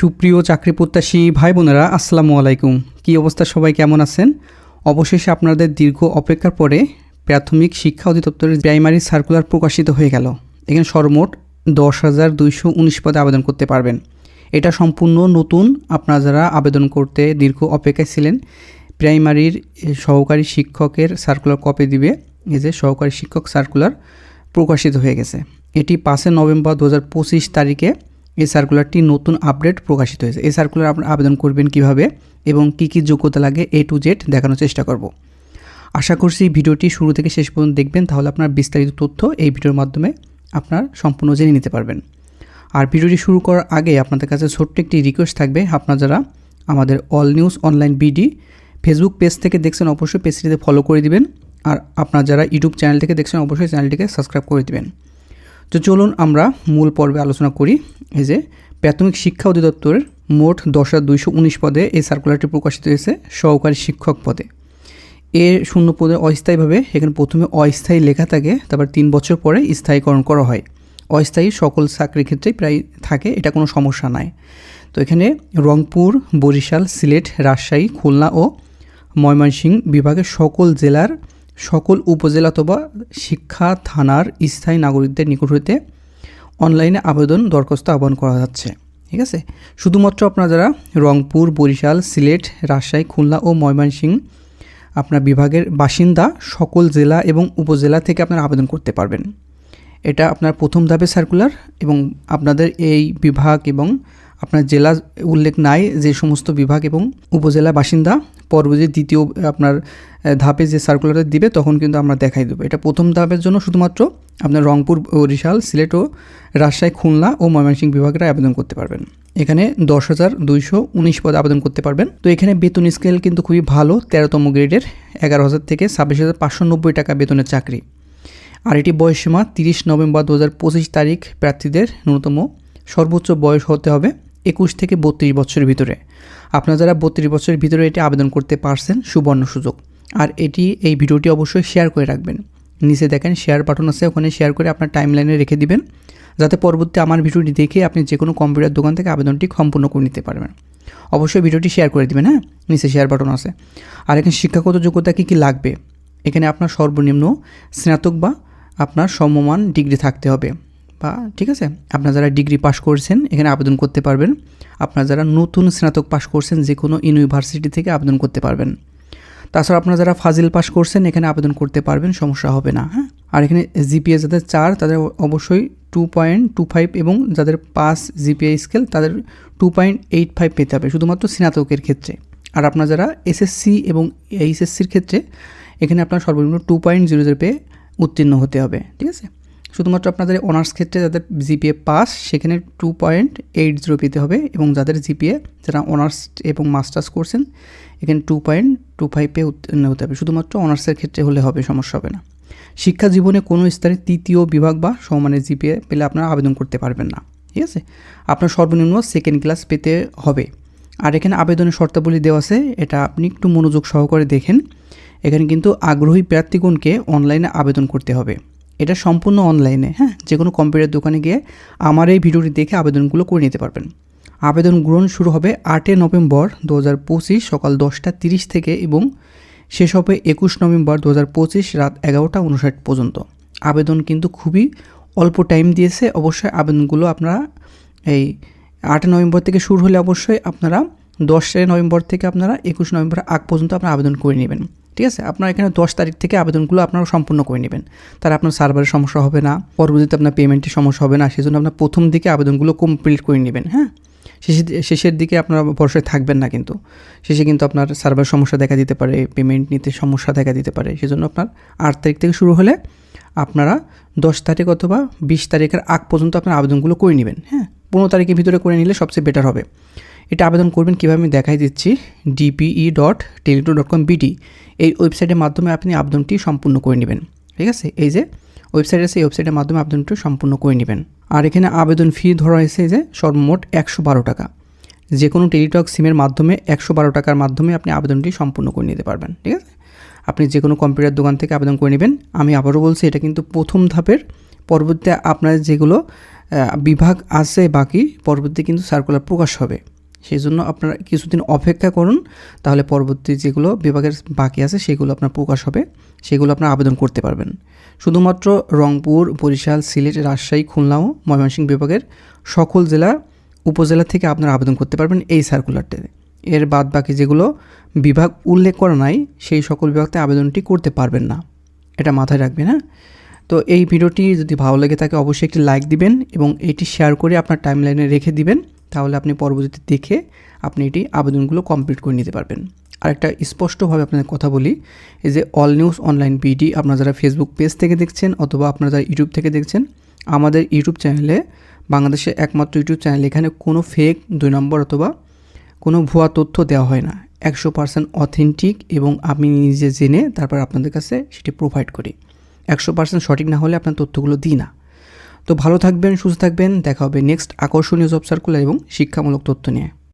সুপ্রিয় চাকরি প্রত্যাশী ভাই বোনেরা আসসালামু আলাইকুম। কী অবস্থা? সবাই কেমন আছেন? অবশেষে আপনাদের দীর্ঘ অপেক্ষার পরে প্রাথমিক শিক্ষা অধিদপ্তরের প্রাইমারি সার্কুলার প্রকাশিত হয়ে গেল। এখানে সর্বমোট দশ হাজার দুইশো উনিশ পদে আবেদন করতে পারবেন। এটা সম্পূর্ণ নতুন। আপনারা যারা আবেদন করতে দীর্ঘ অপেক্ষায় ছিলেন, প্রাইমারির সহকারী শিক্ষকের সার্কুলার কপি দিবে। এই যে সহকারী শিক্ষক সার্কুলার প্রকাশিত হয়ে গেছে। এটি পাঁচই নভেম্বর দু হাজার পঁচিশ তারিখে এই সার্কুলারটি নতুন আপডেট প্রকাশিত হয়েছে। এই সার্কুলার আপনারা আবেদন করবেন কীভাবে এবং কি কি যোগ্যতা লাগে এ টু জেড দেখানোর চেষ্টা করব। আশা করছি ভিডিওটি শুরু থেকে শেষ পর্যন্ত দেখবেন, তাহলে আপনার বিস্তারিত তথ্য এই ভিডিওর মাধ্যমে আপনার সম্পূর্ণ জেনে নিতে পারবেন। আর ভিডিওটি শুরু করার আগে আপনাদের কাছে ছোট্ট একটি রিকোয়েস্ট থাকবে। আপনারা যারা আমাদের All News Online BD Facebook page থেকে দেখছেন, অবশ্যই পেজটিতে ফলো করে দিবেন। আর আপনারা যারা ইউটিউব চ্যানেল থেকে দেখছেন, অবশ্যই চ্যানেলটিকে সাবস্ক্রাইব করে দিবেন। তো চলুন আমরা মূল পর্বে আলোচনা করি। এই যে প্রাথমিক শিক্ষা অধিদপ্তরের মোট দশ হাজার দুইশো উনিশ পদে এই সার্কুলারটি প্রকাশিত হয়েছে সহকারী শিক্ষক পদে। এর শূন্য পদে অস্থায়ীভাবে এখানে প্রথমে অস্থায়ী লেখা থাকে, তারপর তিন বছর পরে স্থায়ীকরণ করা হয়। অস্থায়ী সকল চাকরির ক্ষেত্রেই প্রায় থাকে, এটা কোনো সমস্যা নাই। তো এখানে রংপুর, বরিশাল, সিলেট, রাজশাহী, খুলনা ও ময়মনসিংহ বিভাগের সকল জেলার সকল উপজেলা অথবা শিক্ষা থানার স্থায়ী নাগরিকদের নিকট হইতে অনলাইনে আবেদন দরখাস্ত আহ্বান করা যাচ্ছে। ঠিক আছে? শুধুমাত্র আপনারা যারা রংপুর, বরিশাল, সিলেট, রাজশাহী, খুলনা ও ময়মনসিংহ আপনার বিভাগের বাসিন্দা সকল জেলা এবং উপজেলা থেকে আপনারা আবেদন করতে পারবেন। এটা আপনার প্রথম ধাপে সার্কুলার এবং আপনাদের এই বিভাগ এবং আপনার জেলা উল্লেখ নাই যে সমস্ত বিভাগ এবং উপজেলা বাসিন্দা, পরবর্তী দ্বিতীয় আপনার ধাপে যে সার্কুলারটা দিবে, তখন কিন্তু আমরা দেখাই দেবো। এটা প্রথম ধাপের জন্য শুধুমাত্র আপনার রংপুর বরিশাল সিলেট ও রাজশাহী, খুলনা ও ময়মনসিংহ বিভাগের আবেদন করতে পারবেন। এখানে দশ হাজার দুইশো উনিশ পদে আবেদন করতে পারবেন। তো এখানে বেতন স্কেল কিন্তু খুবই ভালো, তেরোতম গ্রেডের এগারো হাজার থেকে ছাব্বিশ হাজার পাঁচশো নব্বই টাকা বেতনের চাকরি। আর এটি বয়সসীমা তিরিশ নভেম্বর দু হাজার পঁচিশ তারিখ, প্রার্থীদের ন্যূনতম সর্বোচ্চ বয়স হতে হবে একুশ থেকে বত্রিশ বছরের ভিতরে। আপনারা যারা বত্রিশ বছরের ভিতরে এটি আবেদন করতে পারছেন, সুবর্ণ সুযোগ। আর এটি, এই ভিডিওটি অবশ্যই শেয়ার করে রাখবেন। নিচে দেখেন শেয়ার বাটন আছে, ওখানে শেয়ার করে আপনার টাইম লাইনে রেখে দিবেন, যাতে পরবর্তী আমার ভিডিওটি দেখে আপনি যে কোনো কম্পিউটার দোকান থেকে আবেদনটি সম্পূর্ণ করে নিতে পারবেন। অবশ্যই ভিডিওটি শেয়ার করে দেবেন হ্যাঁ? নিচে শেয়ার বাটন আছে। আর এখানে শিক্ষাগত যোগ্যতা কী কী লাগবে? এখানে আপনার সর্বনিম্ন স্নাতক বা আপনার সমমান ডিগ্রি থাকতে হবে। বা, ঠিক আছে? আপনারা যারা ডিগ্রি পাশ করছেন, এখানে আবেদন করতে পারবেন। আপনারা যারা নতুন স্নাতক পাশ করছেন, যে কোনো ইউনিভার্সিটি থেকে আবেদন করতে পারবেন। তাছাড়া আপনারা যারা ফাজিল পাস করছেন, এখানে আবেদন করতে পারবেন, সমস্যা হবে না হ্যাঁ? আর এখানে জিপিএ যাদের চার, তাদের অবশ্যই টু পয়েন্ট টু ফাইভ এবং যাদের পাস জিপিএ স্কেল, তাদের টু পয়েন্ট এইট ফাইভ পেতে হবে, শুধুমাত্র স্নাতকের ক্ষেত্রে। আর আপনার যারা এসএসসি এবং এইচএসসির ক্ষেত্রে, এখানে আপনার সর্বনিম্ন টু পয়েন্ট জিরো জিরো পেয়ে উত্তীর্ণ হতে হবে, ঠিক আছে? শুধুমাত্র আপনাদের অনার্স ক্ষেত্রে যাদের জিপিএ পাস সেখানে টু পয়েন্ট এইট জিরো পেতে হবে এবং যাদের জিপিএ যারা অনার্স এবং মাস্টার্স করছেন, এখানে টু পয়েন্ট টু ফাইভে উত্তীর্ণ হতে হবে। শুধুমাত্র অনার্সের ক্ষেত্রে হলে হবে, সমস্যা হবে না। শিক্ষা জীবনে কোনো স্তরে তৃতীয় বিভাগ বা সমানের জিপিএ পেলে আপনারা আবেদন করতে পারবেন না। ঠিক আছে? আপনার সর্বনিম্ন সেকেন্ড ক্লাস পেতে হবে। আর এখানে আবেদনের শর্তাবলী দেওয়া আছে, এটা আপনি একটু মনোযোগ সহকারে দেখেন। এখানে কিন্তু আগ্রহী প্রার্থীগণকে অনলাইনে আবেদন করতে হবে। এটা সম্পূর্ণ অনলাইনে হ্যাঁ? যে কোনো কম্পিউটার দোকানে গিয়ে আমার এই ভিডিওটি দেখে আবেদনগুলো করে নিতে পারবেন। আবেদন গ্রহণ শুরু হবে আটই নভেম্বর দু হাজার পঁচিশ সকাল দশটা তিরিশ থেকে এবং শেষ হবে একুশ নভেম্বর দু হাজার পঁচিশ রাত এগারোটা উনষাট পর্যন্ত। আবেদন কিন্তু খুবই অল্প টাইম দিয়েছে। অবশ্যই আবেদনগুলো আপনারা এই আটই নভেম্বর থেকে শুরু হলে অবশ্যই আপনারা দশই নভেম্বর থেকে আপনারা একুশ নভেম্বর আগ পর্যন্ত আপনারা আবেদন করে নেবেন। ঠিক আছে? আপনার এখানে দশ তারিখ থেকে আবেদনগুলো আপনারা সম্পূর্ণ করে নেবেন। তার আপনার সার্ভারের সমস্যা হবে না, পরবর্তীতে আপনার পেমেন্টের সমস্যা হবে না, সেজন্য আপনার প্রথম দিকে আবেদনগুলো কমপ্লিট করে নেবেন হ্যাঁ? শেষের শেষের দিকে আপনারা ভরসায় থাকবেন না কিন্তু। শেষে কিন্তু আপনার সার্ভার সমস্যা দেখা দিতে পারে পেমেন্ট নিতে সমস্যা দেখা দিতে পারে, সেজন্য আপনার আট তারিখ থেকে শুরু হলে আপনারা দশ তারিখ অথবা বিশ তারিখের আগ পর্যন্ত আপনার আবেদনগুলো করে নেবেন হ্যাঁ? পনেরো তারিখের ভিতরে করে নিলে সবচেয়ে বেটার হবে। এটা আবেদন করবেন কীভাবে আমি দেখাই দিচ্ছি DPE dot teletalk dot com BD এই ওয়েবসাইটের মাধ্যমে আপনি আবেদনটি সম্পূর্ণ করে নেবেন, ঠিক আছে? এই যে, ওয়েবসাইট আছে, এই ওয়েবসাইটের মাধ্যমে আবেদনটি সম্পূর্ণ করে নেবেন। আর এখানে আবেদন ফি ধরা হয়েছে যে, সর্বমোট একশো বারো টাকা। যে কোনো টেলিটক সিমের মাধ্যমে একশো বারো টাকার মাধ্যমে আপনি আবেদনটি সম্পূর্ণ করে নিতে পারবেন, ঠিক আছে? আপনি যে কোনো কম্পিউটার দোকান থেকে আবেদন করে নেবেন। আমি আবারও বলছি, এটা কিন্তু প্রথম ধাপের। পরবর্তীতে আপনার যেগুলো বিভাগ আছে বাকি পরবর্তী কিন্তু সার্কুলার প্রকাশ হবে। সেই জন্য আপনারা কিছুদিন অপেক্ষা করুন, তাহলে পরবর্তী যেগুলো বিভাগের বাকি আছে সেগুলো আপনার প্রকাশ হবে, সেগুলো আপনার আবেদন করতে পারবেন। শুধুমাত্র রংপুর, বরিশাল, সিলেট, রাজশাহী খুলনা ও ময়মনসিংহ বিভাগের সকল জেলা উপজেলা থেকে আপনারা আবেদন করতে পারবেন এই সার্কুলারটিতে এর বাদ বাকি যেগুলো বিভাগ উল্লেখ করা নাই, সেই সকল বিভাগতে আবেদনটি করতে পারবেন না। এটা মাথায় রাখবেন হ্যাঁ? তো এই ভিডিওটি যদি ভালো লেগে থাকে, অবশ্যই একটি লাইক দিবেন এবং এটি শেয়ার করে আপনার টাইমলাইনে রেখে দিবেন। তাহলে আপনি পরবর্তীতে দেখে আপনি এটি আবেদনগুলো কমপ্লিট করে নিতে পারবেন। আর একটা স্পষ্টভাবে আপনাদের কথা বলি, এই যে অল নিউজ অনলাইন বিডি আপনারা যারা ফেসবুক পেজ থেকে দেখছেন অথবা আপনারা যারা ইউটিউব থেকে দেখছেন, আমাদের ইউটিউব চ্যানেলে বাংলাদেশের একমাত্র ইউটিউব চ্যানেল এখানে কোনো ফেক দুই নম্বর অথবা কোনো ভুয়া তথ্য দেওয়া হয় না। একশো পার্সেন্ট অথেন্টিক এবং আমি নিজে জেনে তারপর আপনাদের কাছে সেটি প্রোভাইড করি। একশো পার্সেন্ট সঠিক না হলে আপনার তথ্যগুলো দিই না। তো ভালো থাকবেন, সুস্থ থাকবেন। দেখা হবে নেক্সট আকর্ষণীয় জব সার্কুলার এবং শিক্ষামূলক তথ্য নিয়ে।